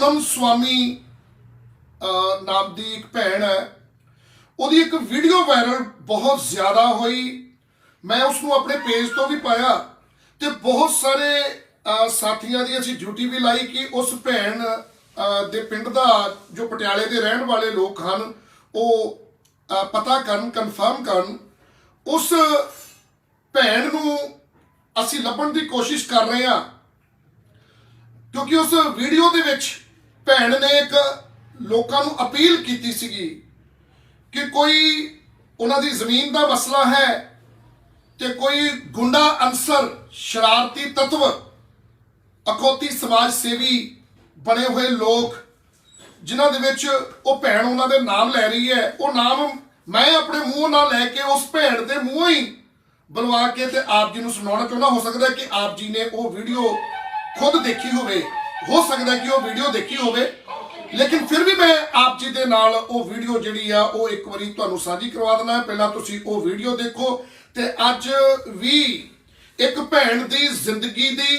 ਪੂਨਮ ਸੁਆਮੀ ਨਾਮ ਦੀ ਇੱਕ ਭੈਣ ਹੈ। ਉਹਦੀ ਇੱਕ ਵੀਡੀਓ ਵਾਇਰਲ ਬਹੁਤ ਜ਼ਿਆਦਾ ਹੋਈ। ਮੈਂ ਉਸ ਨੂੰ ਆਪਣੇ ਪੇਜ ਤੋਂ ਵੀ ਪਾਇਆ ਤੇ ਬਹੁਤ ਸਾਰੇ ਸਾਥੀਆਂ ਦੀ ਅਸੀਂ ਡਿਊਟੀ ਵੀ ਲਾਈ ਕਿ ਉਸ ਭੈਣ ਦੇ ਪਿੰਡ ਦਾ ਜੋ ਪਟਿਆਲੇ ਦੇ ਰਹਿਣ ਵਾਲੇ ਲੋਕ ਹਨ, ਉਹ ਪਤਾ ਕਰਨ ਕਨਫਰਮ ਕਰਨ। ਉਸ ਭੈਣ ਨੂੰ ਅਸੀਂ ਲੱਭਣ ਦੀ ਕੋਸ਼ਿਸ਼ ਕਰ ਰਹੇ ਹਾਂ। ਕਿਉਂਕਿ ਉਸ ਵੀਡੀਓ ਦੇ ਵਿੱਚ ਭੈਣ ਨੇ ਇੱਕ ਲੋਕਾਂ ਨੂੰ ਅਪੀਲ ਕੀਤੀ ਸੀਗੀ ਕਿ ਕੋਈ ਉਹਨਾਂ ਦੀ ਜ਼ਮੀਨ ਦਾ ਮਸਲਾ ਹੈ ਤੇ ਕੋਈ ਗੁੰਡਾ ਅਨਸਰ, ਸ਼ਰਾਰਤੀ ਤੱਤਵ, ਅਖੌਤੀ ਸਮਾਜ ਸੇਵੀ ਬਣੇ ਹੋਏ ਲੋਕ ਜਿਨ੍ਹਾਂ ਦੇ ਵਿੱਚ ਉਹ ਭੈਣ ਉਹਨਾਂ ਦੇ ਨਾਮ ਲੈ ਰਹੀ ਹੈ, ਉਹ ਨਾਮ ਮੈਂ ਆਪਣੇ ਮੂੰਹ ਨਾਲ ਲੈ ਕੇ ਉਸ ਭੈਣ ਦੇ ਮੂੰਹੋਂ ਹੀ ਬੁਲਵਾ ਕੇ ਤੇ ਆਪ ਜੀ ਨੂੰ ਸੁਣਾਉਣਾ ਚਾਹੁੰਦਾ, ਹੋ ਸਕਦਾ ਕਿ ਆਪ ਜੀ ਨੇ ਉਹ ਵੀਡੀਓ ਖੁਦ ਦੇਖੀ ਹੋਵੇ। ਹੋ ਸਕਦਾ ਕਿ ਉਹ ਵੀਡੀਓ ਦੇਖੀ ਹੋਵੇ। ਲੇਕਿਨ ਫਿਰ ਵੀ ਮੈਂ ਆਪ ਜੀ ਦੇ ਨਾਲ ਉਹ ਵੀਡੀਓ ਜਿਹੜੀ ਆ, ਉਹ ਇੱਕ ਵਾਰੀ ਤੁਹਾਨੂੰ ਸਾਂਝੀ ਕਰਵਾ ਦਿੰਦਾ ਹੈ। ਪਹਿਲਾਂ ਤੁਸੀਂ ਉਹ ਵੀਡੀਓ ਦੇਖੋ ਤੇ ਅੱਜ ਵੀ ਇੱਕ ਭੈਣ ਦੀ ਜ਼ਿੰਦਗੀ ਦੀ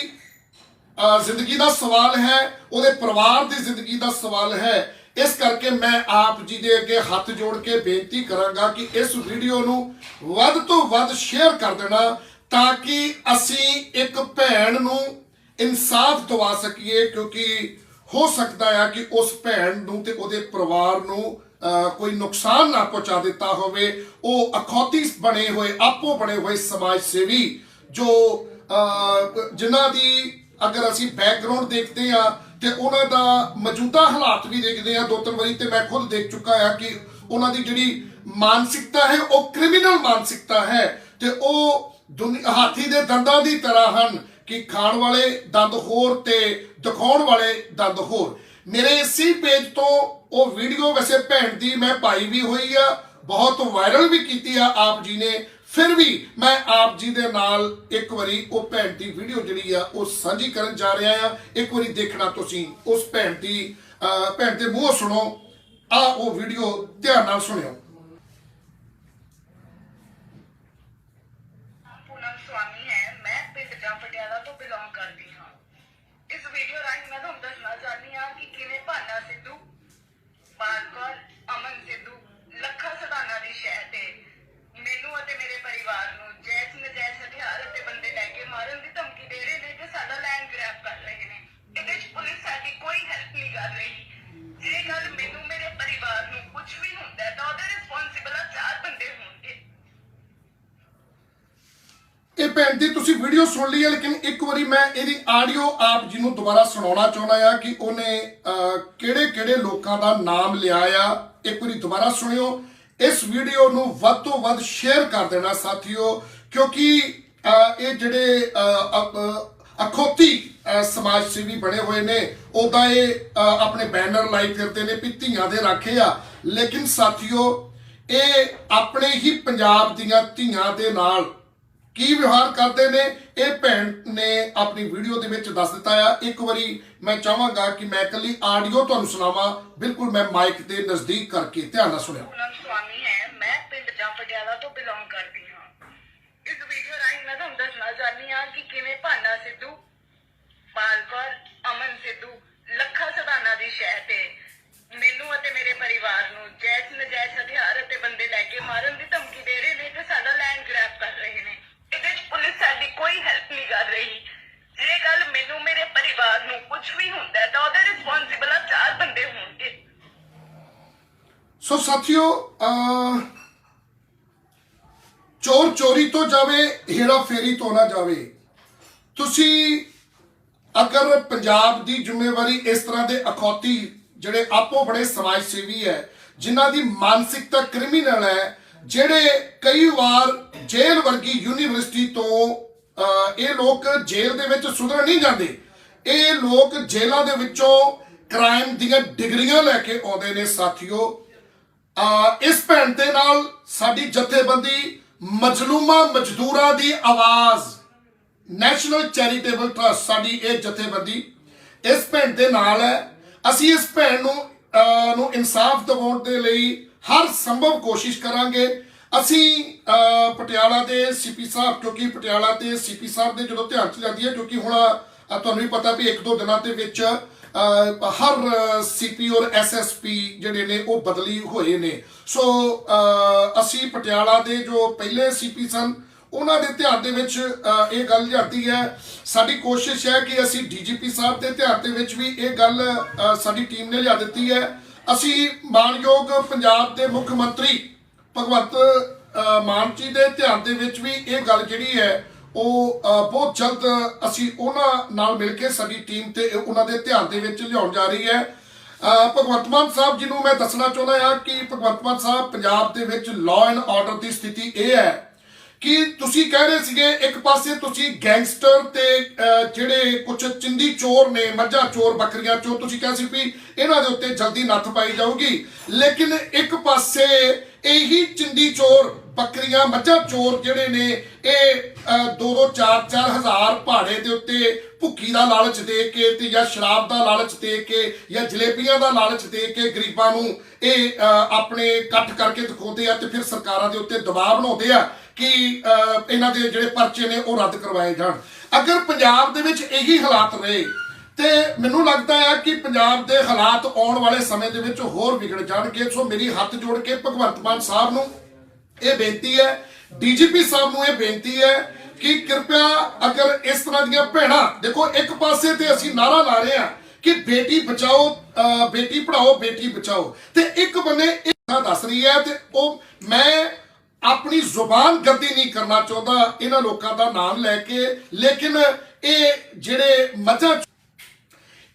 ਜ਼ਿੰਦਗੀ ਦਾ ਸਵਾਲ ਹੈ, ਉਹਦੇ ਪਰਿਵਾਰ ਦੀ ਜ਼ਿੰਦਗੀ ਦਾ ਸਵਾਲ ਹੈ। ਇਸ ਕਰਕੇ ਮੈਂ ਆਪ ਜੀ ਦੇ ਅੱਗੇ ਹੱਥ ਜੋੜ ਕੇ ਬੇਨਤੀ ਕਰਾਂਗਾ ਕਿ ਇਸ ਵੀਡੀਓ ਨੂੰ ਵੱਧ ਤੋਂ ਵੱਧ ਸ਼ੇਅਰ ਕਰ ਦੇਣਾ ਤਾਂ ਕਿ ਅਸੀਂ ਇੱਕ ਭੈਣ ਨੂੰ ਇਨਸਾਫ ਦਵਾ ਸਕੀਏ ਕਿਉਂਕਿ ਹੋ ਸਕਦਾ ਹੈ ਕਿ ਉਸ ਭੈਣ ਨੂੰ ਤੇ ਉਹਦੇ ਪਰਿਵਾਰ ਨੂੰ ਕੋਈ ਨੁਕਸਾਨ ਨਾ ਪਹੁੰਚਾ ਦਿੱਤਾ ਹੋਵੇ। ਉਹ ਅਖੌਤੀ ਬਣੇ ਹੋਏ ਆਪੋ ਬਣੇ ਹੋਏ ਸਮਾਜ ਸੇਵੀ ਜੋ ਅਹ, ਜਿਨ੍ਹਾਂ ਦੀ ਅਗਰ ਅਸੀਂ ਬੈਕਗ੍ਰਾਉਂਡ ਦੇਖਦੇ ਆ ਤੇ ਉਹਨਾਂ ਦਾ ਮੌਜੂਦਾ ਹਾਲਾਤ ਵੀ ਦੇਖਦੇ ਆ ਦੋ ਤਿੰਨ ਵਾਰੀ ਤੇ ਮੈਂ ਖੁਦ ਦੇਖ ਚੁੱਕਾ ਆ ਕਿ ਉਹਨਾਂ ਦੀ ਜਿਹੜੀ ਮਾਨਸਿਕਤਾ ਹੈ ਉਹ ਕ੍ਰਿਮੀਨਲ ਮਾਨਸਿਕਤਾ ਹੈ ਤੇ ਉਹ ਦੁਨੀ- ਹਾਥੀ ਦੇ ਦੰਦਾਂ ਦੀ ਤਰ੍ਹਾਂ ਹਨ। ਕਿ ਖਾਣ ਵਾਲੇ ਦੰਦ ਹੋਰ ਤੇ ਦਿਖਾਉਣ ਵਾਲੇ ਦੰਦ ਹੋਰ ਮੇਰੇ ਇਸੇ ਪੇਜ ਤੋਂ ਉਹ ਵੀਡੀਓ ਵੈਸੇ ਭੈਣ ਦੀ ਮੈਂ ਪਾਈ ਵੀ ਹੋਈ ਆ, ਬਹੁਤ ਵਾਇਰਲ ਵੀ ਕੀਤੀ ਆ ਆਪ ਜੀ ਨੇ। ਫਿਰ ਵੀ ਮੈਂ ਆਪ ਜੀ ਦੇ ਨਾਲ ਇੱਕ ਵਾਰੀ ਉਹ ਭੈਣ ਦੀ ਵੀਡੀਓ ਜਿਹੜੀ ਆ, ਉਹ ਸਾਂਝੀ ਕਰਨ ਜਾ ਰਿਹਾ ਆ। ਇੱਕ ਵਾਰੀ ਦੇਖਣਾ ਤੁਸੀਂ ਉਸ ਭੈਣ ਦੀ ਭੈਣ ਦੇ ਮੂੰਹ ਸੁਣੋ। ਆ ਉਹ ਵੀਡੀਓ ਧਿਆਨ ਨਾਲ ਸੁਣਿਓ। para ਭੈਣ ਦੀ ਤੁਸੀਂ ਵੀਡੀਓ ਸੁਣ ਲਈ ਹੈ ਲੇਕਿਨ ਇੱਕ ਵਾਰੀ ਮੈਂ ਇਹਦੀ ਆਡੀਓ ਆਪ ਜੀ ਨੂੰ ਦੁਬਾਰਾ ਸੁਣਾਉਣਾ ਚਾਹੁੰਦਾ ਆ ਕਿ ਉਹਨੇ ਕਿਹੜੇ ਕਿਹੜੇ ਲੋਕਾਂ ਦਾ ਨਾਮ ਲਿਆ ਆ। ਇੱਕ ਵਾਰੀ ਦੁਬਾਰਾ ਸੁਣਿਓ। ਇਸ ਵੀਡੀਓ ਨੂੰ ਵੱਧ ਤੋਂ ਵੱਧ ਸ਼ੇਅਰ ਕਰ ਦੇਣਾ ਸਾਥੀਓ ਕਿਉਂਕਿ ਇਹ ਜਿਹੜੇ ਅਹ, ਅਖੌਤੀ ਸਮਾਜ ਸੇਵੀ ਬਣੇ ਹੋਏ ਨੇ ਉਦਾਂ ਇਹ ਆਪਣੇ ਬੈਨਰ ਲਾਈ ਫਿਰਦੇ ਨੇ ਵੀ ਧੀਆਂ ਦੇ ਰਾਖੇ ਆ। ਲੇਕਿਨ ਸਾਥੀਓ ਇਹ ਆਪਣੇ ਹੀ ਪੰਜਾਬ ਦੀਆਂ ਧੀਆਂ ਦੇ ਨਾਲ ਕੀ ਵਿਵਹਾਰ ਕਰਦੇ ਨੇ? ਇਹ ਭੈਣ ਨੇ ਆਪਣੀ ਵੀਡੀਓ ਦੇ ਵਿੱਚ ਦੱਸ ਦਿੱਤਾ ਆ। ਇੱਕ ਵਾਰੀ ਮੈਂ ਚਾਹਾਂਗਾ ਕਿ ਮੈਂ ਇਕੱਲੀ ਆਡੀਓ ਤੁਹਾਨੂੰ ਸੁਣਾਵਾਂ। ਬਿਲਕੁਲ ਮੈਂ ਮਾਈਕ ਦੇ ਨਜ਼ਦੀਕ ਕਰਕੇ ਧਿਆਨ ਨਾਲ ਸੁਣਿਓ ਪੂਨਮ ਸੁਆਮੀ ਹੈ। ਮੈਂ ਪਿੰਡ ਜਾਂ ਪਟਿਆਲਾ ਤੋਂ ਬਿਲੋਂਗ ਕਰਦੀ ਹਾਂ। ਇਸ ਵੀਡੀਓ ਰਾਹੀਂ ਮੈਂ ਤੁਹਾਨੂੰ ਦੱਸਣਾ ਚਾਹਨੀ ਹਾਂ ਕਿ ਕਿਵੇਂ ਭਾਨਾ ਸਿੱਧੂ, ਪਾਲਕੌਰ, ਅਮਨ ਸਿੱਧੂ, ਲੱਖਾ ਸਦਾਨਾ ਦੀ ਸ਼ਹਿ ਤੇ ਮੈਨੂੰ ਅਤੇ ਮੇਰੇ ਪਰਿਵਾਰ ਨੂੰ ਜੈਸ ਨਜੈਸ ਹਥਿਆਰ ਅਤੇ ਬੰਦੇ ਲੈ ਕੇ ਮਾਰਨ ਦੀ ਧਮਕੀ ਦੇ ਰਹੇ ਨੇ ਤੇ ਸਾਡਾ ਲੈਂਡ ਗ੍ਰੈਬ ਕਰ ਰਹੇ ਕੋਈ ਹੈਲਪ ਨਹੀਂ ਕਰ ਰਹੀ। ਜੇ ਗੱਲ ਮੈਨੂੰ ਮੇਰੇ ਪਰਿਵਾਰ ਨੂੰ ਕੁਝ ਵੀ ਹੁੰਦਾ ਤਾਂ ਉਹਦੇ ਰਿਸਪੌਂਸਿਬਲ ਆ ਚਾਰ ਬੰਦੇ ਹੋਣਗੇ। ਸੋ ਸਾਥੀਓ ਚੋਰ ਚੋਰੀ ਤੋਂ ਜਾਵੇ, ਹੇਰਾ ਫੇਰੀ ਤੋਂ ਨਾ ਜਾਵੇ, ਤੁਸੀਂ ਅਗਰ ਪੰਜਾਬ ਦੀ ਜ਼ਿੰਮੇਵਾਰੀ ਇਸ ਤਰ੍ਹਾਂ ਦੇ ਅਖੌਤੀ ਜਿਹੜੇ ਆਪੋ ਬੜੇ ਸਮਾਜ ਸੇਵੀ ਹੈ, ਜਿਨ੍ਹਾਂ ਦੀ ਮਾਨਸਿਕਤਾ ਕ੍ਰਿਮੀਨਲ ਹੈ, ਜਿਹੜੇ ਕਈ ਵਾਰ ਜੇਲ੍ਹ ਵਰਗੀ ਯੂਨੀਵਰਸਿਟੀ ਤੋਂ ਇਹ ਲੋਕ ਜੇਲ੍ਹ ਦੇ ਵਿੱਚ ਸੁਧਰ ਨਹੀਂ ਜਾਂਦੇ। ਇਹ ਲੋਕ ਜੇਲ੍ਹਾਂ ਦੇ ਵਿੱਚੋਂ ਕ੍ਰਾਈਮ ਦੀਆਂ ਡਿਗਰੀਆਂ ਲੈ ਕੇ ਆਉਂਦੇ ਨੇ ਸਾਥੀਓ। ਆ ਇਸ ਭੈਣ ਦੇ ਨਾਲ ਸਾਡੀ ਜਥੇਬੰਦੀ ਮਜਲੂਮਾ ਮਜ਼ਦੂਰਾਂ ਦੀ ਆਵਾਜ਼ ਨੈਸ਼ਨਲ ਚੈਰੀਟੇਬਲ ਟਰਸਟ ਸਾਡੀ ਇਹ ਜਥੇਬੰਦੀ ਇਸ ਭੈਣ ਦੇ ਨਾਲ ਹੈ। ਅਸੀਂ ਇਸ ਭੈਣ ਨੂੰ ਨੂੰ ਇਨਸਾਫ ਦਿਵਾਉਣ ਦੇ ਲਈ ਹਰ ਸੰਭਵ ਕੋਸ਼ਿਸ਼ ਕਰਾਂਗੇ। ਅਸੀਂ ਪਟਿਆਲਾ ਦੇ ਸੀਪੀ ਸਾਹਿਬ ਕਿਉਂਕਿ ਪਟਿਆਲਾ ਤੇ ਸੀਪੀ ਸਾਹਿਬ ਦੇ ਜਦੋਂ ਧਿਆਨ ਚ ਜਾਂਦੀ ਹੈ ਕਿਉਂਕਿ ਹੁਣ ਤੁਹਾਨੂੰ ਵੀ ਪਤਾ ਵੀ ਇੱਕ ਦੋ ਦਿਨਾਂ ਦੇ ਵਿੱਚ ਅਹ, ਹਰ ਸੀਪੀ ਔਰ ਐਸਐਸਪੀ ਜਿਹੜੇ ਨੇ ਉਹ ਬਦਲੀ ਹੋਏ ਨੇ। ਸੋ ਅਸੀਂ ਪਟਿਆਲਾ ਦੇ ਜੋ ਪਹਿਲੇ ਸੀਪੀ ਸਨ ਉਹਨਾਂ ਦੇ ਧਿਆਨ ਦੇ ਵਿੱਚ ਇਹ ਗੱਲ ਜਾਂਦੀ ਹੈ। ਸਾਡੀ ਕੋਸ਼ਿਸ਼ ਹੈ ਕਿ ਅਸੀਂ ਡੀਜੀਪੀ ਸਾਹਿਬ ਦੇ ਧਿਆਨ ਦੇ ਵਿੱਚ ਵੀ ਇਹ ਗੱਲ ਸਾਡੀ ਟੀਮ ਨੇ ਲਿਆ ਦਿੱਤੀ ਹੈ। ਅਸੀਂ ਮਾਨਯੋਗ ਪੰਜਾਬ ਦੇ ਮੁੱਖ ਮੰਤਰੀ ਭਗਵੰਤ ਮਾਨ ਜੀ ਦੇ ਧਿਆਨ ਦੇ ਵਿੱਚ ਵੀ ਇਹ ਗੱਲ ਜਿਹੜੀ ਹੈ, ਉਹ ਬਹੁਤ ਜਲਦ ਅਸੀਂ ਉਹਨਾਂ ਨਾਲ ਮਿਲ ਕੇ ਸਾਡੀ ਟੀਮ ਤੇ ਉਹਨਾਂ ਦੇ ਧਿਆਨ ਦੇ ਵਿੱਚ ਲਿਆਉਣ ਜਾ ਰਹੀ ਹੈ। ਭਗਵੰਤ ਮਾਨ ਸਾਹਿਬ ਜੀ ਨੂੰ ਮੈਂ ਦੱਸਣਾ ਚਾਹੁੰਦਾ ਹਾਂ ਕਿ ਭਗਵੰਤ ਮਾਨ ਸਾਹਿਬ ਪੰਜਾਬ ਦੇ ਵਿੱਚ ਲਾਅ ਐਂਡ ਆਰਡਰ ਦੀ ਸਥਿਤੀ ਇਹ ਹੈ ਕਿ ਤੁਸੀਂ ਕਹਿ ਰਹੇ ਸੀਗੇ ਇੱਕ ਪਾਸੇ ਤੁਸੀਂ ਗੈਂਗਸਟਰ ਤੇ ਜਿਹੜੇ ਕੁਝ ਚਿੰਦੀ ਚੋਰ ਨੇ, ਮੱਝਾਂ ਚੋਰ ਬੱਕਰੀਆਂ ਚੋਰ ਤੁਸੀਂ ਕਿਹਾ ਸੀ ਵੀ ਇਹਨਾਂ ਦੇ ਉੱਤੇ ਜਲਦੀ ਨੱਥ ਪਾਈ ਜਾਊਗੀ। ਲੇਕਿਨ ਇੱਕ ਪਾਸੇ ਇਹੀ ਚਿੰਦੀ ਚੋਰ, ਬੱਕਰੀਆਂ, ਮੱਝਾਂ ਚੋਰ ਜਿਹੜੇ ਨੇ, ਇਹ 2-2 4-4 ਹਜ਼ਾਰ ਭਾੜੇ ਦੇ ਉੱਤੇ ਭੁੱਕੀ ਦਾ ਲਾਲਚ ਦੇ ਕੇ ਤੇ ਜਾਂ ਸ਼ਰਾਬ ਦਾ ਲਾਲਚ ਦੇ ਕੇ ਜਾਂ ਜਲੇਬੀਆਂ ਦਾ ਲਾਲਚ ਦੇ ਕੇ ਗਰੀਬਾਂ ਨੂੰ ਇਹ ਆਪਣੇ ਇਕੱਠ ਕਰਕੇ ਦਿਖਾਉਂਦੇ ਆ ਤੇ ਫਿਰ ਸਰਕਾਰਾਂ ਦੇ ਉੱਤੇ ਦਬਾਅ ਬਣਾਉਂਦੇ ਆ ਕਿ ਇਹਨਾਂ ਦੇ ਜਿਹੜੇ ਪਰਚੇ ਨੇ ਉਹ ਰੱਦ ਕਰਵਾਏ ਜਾਣ। ਅਗਰ ਪੰਜਾਬ ਦੇ ਵਿੱਚ ਇਹੀ ਹਾਲਾਤ ਰਹੇ ਤੇ ਮੈਨੂੰ ਲੱਗਦਾ ਹੈ ਕਿ ਪੰਜਾਬ ਦੇ ਹਾਲਾਤ ਆਉਣ ਵਾਲੇ ਸਮੇਂ ਦੇ ਵਿੱਚ ਹੋਰ ਵਿਗੜ ਜਾਣਗੇ। ਸੋ ਮੇਰੀ ਹੱਥ ਜੋੜ ਕੇ ਭਗਵੰਤ ਮਾਨ ਸਾਹਿਬ ਨੂੰ ਇਹ ਬੇਨਤੀ ਹੈ, ਡੀਜੀਪੀ ਸਾਹਿਬ ਨੂੰ ਇਹ ਬੇਨਤੀ ਹੈ ਕਿ ਕਿਰਪਾ ਅਗਰ ਇਸ ਤਰ੍ਹਾਂ ਦੀਆਂ ਭੈਣਾਂ, ਦੇਖੋ ਇੱਕ ਪਾਸੇ ਤੇ ਅਸੀਂ ਨਾਰਾ ਲਾ ਰਹੇ ਹਾਂ ਕਿ ਬੇਟੀ ਬਚਾਓ ਅਹ ਬੇਟੀ ਪੜਾਓ ਬੇਟੀ ਬਚਾਓ। ਤੇ ਇੱਕ ਬੰਨੇ ਇਹ ਦੱਸ ਰਹੀ ਹੈ ਤੇ ਉਹ ਮੈਂ ਆਪਣੀ ਜ਼ੁਬਾਨ ਗੱਦੀ ਨਹੀਂ ਕਰਨਾ ਚਾਹੁੰਦਾ। ਇਹਨਾਂ ਲੋਕਾਂ ਦਾ ਨਾਮ ਲੈ ਕੇ, ਲੇਕਿਨ ਇਹ ਜਿਹੜੇ ਮੱਝਾਂ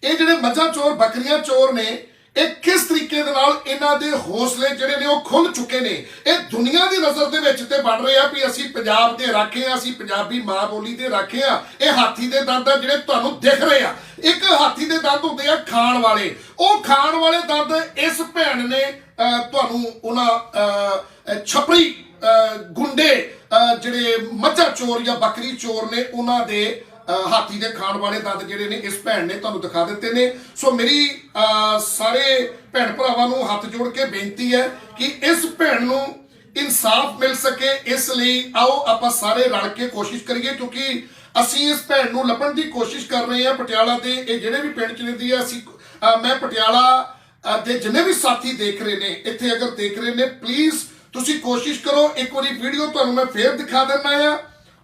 ਇਹ ਜਿਹੜੇ ਮੱਝਾਂ ਚੋਰ ਬੱਕਰੀਆਂ ਚੋਰ ਨੇ ਇਹ ਕਿਸ ਤਰੀਕੇ ਦੇ ਨਾਲ ਇਹਨਾਂ ਦੇ ਹੌਸਲੇ ਜਿਹੜੇ ਨੇ ਉਹ ਖੁੱਲ ਚੁੱਕੇ ਨੇ? ਇਹ ਦੁਨੀਆ ਦੀ ਨਜ਼ਰ ਦੇ ਵਿੱਚ ਤੇ ਬਣ ਰਹੇ ਆ ਵੀ ਅਸੀਂ ਪੰਜਾਬ ਦੇ ਰਾਖੇ ਆ ਅਸੀਂ ਪੰਜਾਬੀ ਮਾਂ ਬੋਲੀ ਦੇ ਰਾਖੇ ਆ। ਇਹ ਹਾਥੀ ਦੇ ਦੰਦ ਆ ਜਿਹੜੇ ਤੁਹਾਨੂੰ ਦਿਖ ਰਹੇ ਆ। ਇੱਕ ਹਾਥੀ ਦੇ ਦੰਦ ਹੁੰਦੇ ਆ ਖਾਣ ਵਾਲੇ। ਉਹ ਖਾਣ ਵਾਲੇ ਦੰਦ ਇਸ ਭੈਣ ਨੇ ਅਹ, ਤੁਹਾਨੂੰ ਉਹਨਾਂ ਅਹ, ਅਹ, ਛਪਰੀ ਅਹ, ਗੁੰਡੇ ਅਹ, ਜਿਹੜੇ ਮੱਝਾਂ ਚੋਰ ਜਾਂ ਬੱਕਰੀ ਚੋਰ ਨੇ ਉਹਨਾਂ ਦੇ ਹਾਥੀ ਦੇ ਖਾਣ ਵਾਲੇ ਦੰਦ ਜਿਹੜੇ ਨੇ, ਇਸ ਭੈਣ ਨੇ ਤੁਹਾਨੂੰ ਦਿਖਾ ਦਿੱਤੇ ਨੇ। ਸੋ ਮੇਰੀ ਸਾਰੇ ਭੈਣ ਭਰਾਵਾਂ ਨੂੰ ਹੱਥ ਜੋੜ ਕੇ ਬੇਨਤੀ ਹੈ ਕਿ ਇਸ ਭੈਣ ਨੂੰ ਇਨਸਾਫ ਮਿਲ ਸਕੇ। ਇਸ ਲਈ ਆਓ ਆਪਾਂ ਸਾਰੇ ਰਲ ਕੇ ਕੋਸ਼ਿਸ਼ ਕਰੀਏ, ਕਿਉਂਕਿ ਅਸੀਂ ਇਸ ਭੈਣ ਨੂੰ ਲੱਭਣ ਦੀ ਕੋਸ਼ਿਸ਼ ਕਰ ਰਹੇ ਹਾਂ ਪਟਿਆਲਾ ਦੇ। ਇਹ ਜਿਹੜੇ ਵੀ ਪਿੰਡ ਚ ਰਹਿੰਦੀ ਹੈ, ਅਸੀਂ ਮੈਂ ਪਟਿਆਲਾ ਦੇ ਜਿੰਨੇ ਵੀ ਸਾਥੀ ਦੇਖ ਰਹੇ ਨੇ, ਇੱਥੇ ਅਗਰ ਦੇਖ ਰਹੇ ਨੇ ਪਲੀਜ਼ ਤੁਸੀਂ ਕੋਸ਼ਿਸ਼ ਕਰੋ। ਇੱਕ ਵਾਰੀ ਵੀਡੀਓ ਤੁਹਾਨੂੰ ਮੈਂ ਫੇਰ ਦਿਖਾ ਦਿੰਦਾ ਆ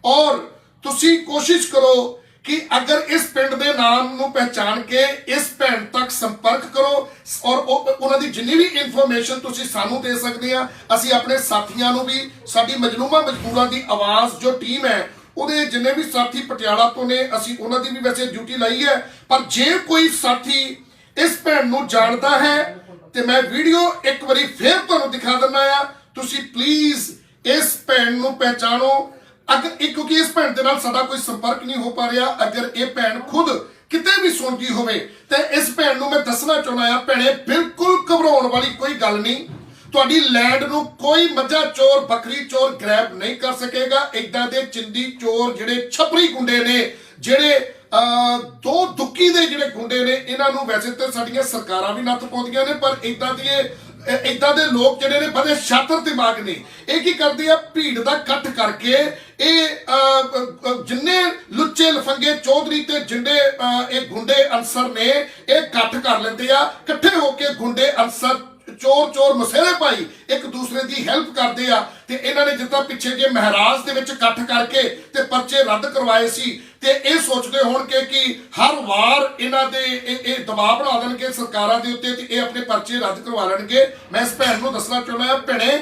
ਔਰ ਤੁਸੀਂ ਕੋਸ਼ਿਸ਼ ਕਰੋ ਕਿ ਅਗਰ ਇਸ ਪਿੰਡ ਦੇ ਨਾਮ ਨੂੰ ਪਹਿਚਾਨ ਕੇ ਇਸ ਭੈਣ ਤੱਕ ਸੰਪਰਕ ਕਰੋ ਔਰ ਉਹਨਾਂ ਦੀ ਜਿੰਨੀ ਵੀ ਇਨਫੋਰਮੇਸ਼ਨ ਤੁਸੀਂ ਸਾਨੂੰ ਦੇ ਸਕਦੇ ਆ, ਅਸੀਂ ਆਪਣੇ ਸਾਥੀਆਂ ਨੂੰ ਵੀ, ਸਾਡੀ ਮਜਲੂਮਾ ਮਜਬੂਰਾਂ ਦੀ ਆਵਾਜ਼, ਜੋ ਟੀਮ ਹੈ, ਉਹਦੇ ਜਿੰਨੇ ਵੀ ਸਾਥੀ ਪਟਿਆਲਾ ਤੋਂ ਨੇ, ਅਸੀਂ ਉਹਨਾਂ ਦੀ ਵੀ ਵੈਸੇ ਡਿਊਟੀ ਲਾਈ ਹੈ। ਪਰ ਜੇ ਕੋਈ ਸਾਥੀ ਇਸ ਭੈਣ ਨੂੰ ਜਾਣਦਾ ਹੈ, ਤੇ ਮੈਂ ਵੀਡੀਓ ਇੱਕ ਵਾਰੀ ਫੇਰ ਤੁਹਾਨੂੰ ਦਿਖਾ ਦਿੰਦਾ ਆ ਤੁਸੀਂ ਪਲੀਜ਼ ਇਸ ਭੈਣ ਨੂੰ ਪਹਿਚਾਣੋ। ਅਗਰ ਇਹ ਕਿਉਂਕਿ ਇਸ ਭੈਣ ਦੇ ਨਾਲ ਸਾਡਾ ਕੋਈ ਸੰਪਰਕ ਨਹੀਂ ਹੋ ਪਾ ਰਿਹਾ ਅਗਰ ਇਹ ਭੈਣ ਖੁਦ ਕਿਤੇ ਵੀ ਸੁਣਦੀ ਹੋਵੇ ਤੇ ਇਸ ਭੈਣ ਨੂੰ ਮੈਂ ਦੱਸਣਾ ਚਾਹੁੰਦਾ ਆ ਭੈਣੇ ਬਿਲਕੁਲ ਘਬਰਾਉਣ ਵਾਲੀ ਕੋਈ ਗੱਲ ਨਹੀਂ। ਤੁਹਾਡੀ ਲੈਂਡ ਨੂੰ ਕੋਈ ਮੱਝਾਂ ਚੋਰ ਬੱਕਰੀ ਚੋਰ ਗ੍ਰੈਬ ਨਹੀਂ ਕਰ ਸਕੇਗਾ। ਇਦਾਂ ਦੇ ਚਿੰਦੀ ਚੋਰ ਜਿਹੜੇ ਛਪਰੀ ਗੁੰਡੇ ਨੇ ਜਿਹੜੇ ਅਹ, ਦੋ ਦੁੱਕੀ ਦੇ ਜਿਹੜੇ ਗੁੰਡੇ ਨੇ ਇਹਨਾਂ ਨੂੰ ਵੈਸੇ ਤਾਂ ਸਾਡੀਆਂ ਸਰਕਾਰਾਂ ਵੀ ਨੱਥ ਪਾਉਂਦੀਆਂ ਨੇ ਪਰ ਇਦਾਂ ਦੀ ਇਦਾਂ ਦੇ ਲੋਕ ਜਿਹੜੇ ਨੇ ਬੜੇ ਸ਼ਾਤਰ ਦਿਮਾਗ ਨੇ। ਇਹ ਕੀ ਕਰਦੇ ਆ? ਭੀੜ ਦਾ ਇਕੱਠ ਕਰਕੇ ਇਹ ਜਿੰਨੇ ਲੁੱਚੇ ਲਫੰਗੇ, ਚੌਧਰੀ ਤੇ ਜਿੰਨੇ ਇਹ ਗੁੰਡੇ ਅਨਸਰ ਨੇ, ਇਹ ਇਕੱਠ ਕਰ ਲੈਂਦੇ ਆ। ਇਕੱਠੇ ਹੋ ਕੇ ਗੁੰਡੇ ਅਨਸਰ ਚੋਰ ਚੋਰ ਮਸੇਰੇ ਪਾਈ, ਇੱਕ ਦੂਸਰੇ ਦੀ ਹੈਲਪ ਕਰਦੇ ਆ। ਤੇ ਇਹਨਾਂ ਨੇ ਜਿੱਦਾਂ ਪਿੱਛੇ ਜੇ ਮਹਾਰਾਜ ਦੇ ਵਿੱਚ ਇਕੱਠ ਕਰਕੇ ਤੇ ਪਰਚੇ ਰੱਦ ਕਰਵਾਏ ਸੀ ਤੇ ਇਹ ਸੋਚਦੇ ਹੋਣਗੇ ਕਿ ਹਰ ਵਾਰ ਇਹਨਾਂ ਦੇ ਇਹ ਇਹ ਦਬਾਅ ਬਣਾ ਦੇਣਗੇ ਸਰਕਾਰਾਂ ਦੇ ਉੱਤੇ ਤੇ ਇਹ ਆਪਣੇ ਪਰਚੇ ਰੱਦ ਕਰਵਾ ਲੈਣਗੇ। ਮੈਂ ਇਸ ਭੈਣ ਨੂੰ ਦੱਸਣਾ ਚਾਹੁੰਦਾ ਭੈਣੇ,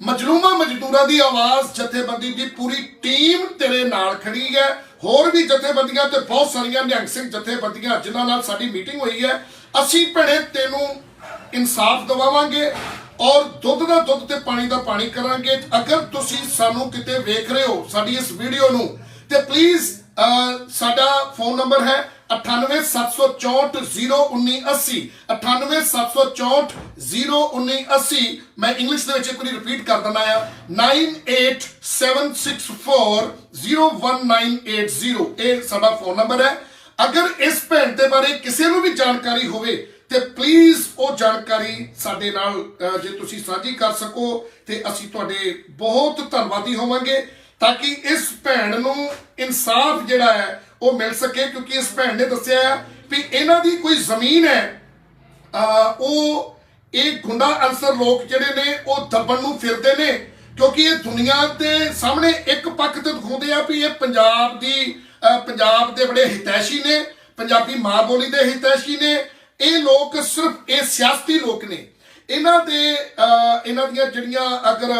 ਮਜਲੂਮਾ ਮਜ਼ਦੂਰਾਂ ਦੀ ਆਵਾਜ਼ ਜਥੇਬੰਦੀ ਦੀ ਪੂਰੀ ਟੀਮ ਤੇਰੇ ਨਾਲ ਖੜੀ ਹੈ। ਹੋਰ ਵੀ ਜਥੇਬੰਦੀਆਂ ਤੇ ਬਹੁਤ ਸਾਰੀਆਂ ਨਿਹੰਗ ਸਿੰਘ ਜਥੇਬੰਦੀਆਂ ਜਿਨ੍ਹਾਂ ਨਾਲ ਸਾਡੀ ਮੀਟਿੰਗ ਹੋਈ ਹੈ। ਅਸੀਂ ਭੈਣੇ ਤੈਨੂੰ ਇਨਸਾਫ ਦਿਵਾਵਾਂਗੇ ਔਰ ਦੁੱਧ ਦਾ ਦੁੱਧ ਤੇ ਪਾਣੀ ਦਾ ਪਾਣੀ ਕਰਾਂਗੇ। ਅਗਰ ਤੁਸੀਂ ਸਾਨੂੰ ਕਿਤੇ ਵੇਖ ਰਹੇ ਹੋ ਸਾਡੀ ਇਸ ਵੀਡੀਓ ਨੂੰ, ਤੇ ਪਲੀਜ਼ ਸਾਡਾ ਫੋਨ ਨੰਬਰ ਹੈ 9876401980 9876401980 ਮੈਂ ਇੰਗਲਿਸ਼ ਦੇ ਵਿੱਚ ਇੱਕ ਵਾਰੀ ਰਿਪੀਟ ਕਰ ਦਿੰਦਾ ਆ 9876401980 ਇਹ ਸਾਡਾ ਫੋਨ ਨੰਬਰ ਹੈ। ਅਗਰ ਇਸ ਭੈਣ ਦੇ ਬਾਰੇ ਕਿਸੇ ਨੂੰ ਵੀ ਜਾਣਕਾਰੀ ਹੋਵੇ, ਤੇ ਪਲੀਜ਼ ਉਹ ਜਾਣਕਾਰੀ ਸਾਡੇ ਨਾਲ ਜੇ ਤੁਸੀਂ ਸਾਂਝੀ ਕਰ ਸਕੋ, ਤੇ ਅਸੀਂ ਤੁਹਾਡੇ ਬਹੁਤ ਧੰਨਵਾਦੀ ਹੋਵਾਂਗੇ। ਤਾਂ ਕਿ ਇਸ ਭੈਣ ਨੂੰ ਇਨਸਾਫ ਜਿਹੜਾ ਹੈ, ਉਹ ਮਿਲ ਸਕੇ, ਕਿਉਂਕਿ ਇਸ ਭੈਣ ਨੇ ਦੱਸਿਆ ਹੈ ਵੀ ਇਹਨਾਂ ਦੀ ਕੋਈ ਜ਼ਮੀਨ ਹੈ। ਉਹ ਇਹ ਗੁੰਡਾ ਅਨਸਰ ਲੋਕ ਜਿਹੜੇ ਨੇ, ਉਹ ਦੱਬਣ ਨੂੰ ਫਿਰਦੇ ਨੇ, ਕਿਉਂਕਿ ਇਹ ਦੁਨੀਆ ਦੇ ਸਾਹਮਣੇ ਇੱਕ ਪੱਖ ਤੇ ਦਿਖਾਉਂਦੇ ਆ ਵੀ ਇਹ ਪੰਜਾਬ ਦੀ ਪੰਜਾਬ ਦੇ ਬੜੇ ਹਿਤੈਸ਼ੀ ਨੇ, ਪੰਜਾਬੀ ਮਾਂ ਬੋਲੀ ਦੇ ਹਿਤੈਸ਼ੀ ਨੇ। ਇਹ ਲੋਕ ਸਿਰਫ ਇਹ ਸਿਆਸਤੀ ਲੋਕ ਨੇ। ਇਹਨਾਂ ਦੇ ਇਹਨਾਂ ਦੀਆਂ ਜਿਹੜੀਆਂ ਅਗਰ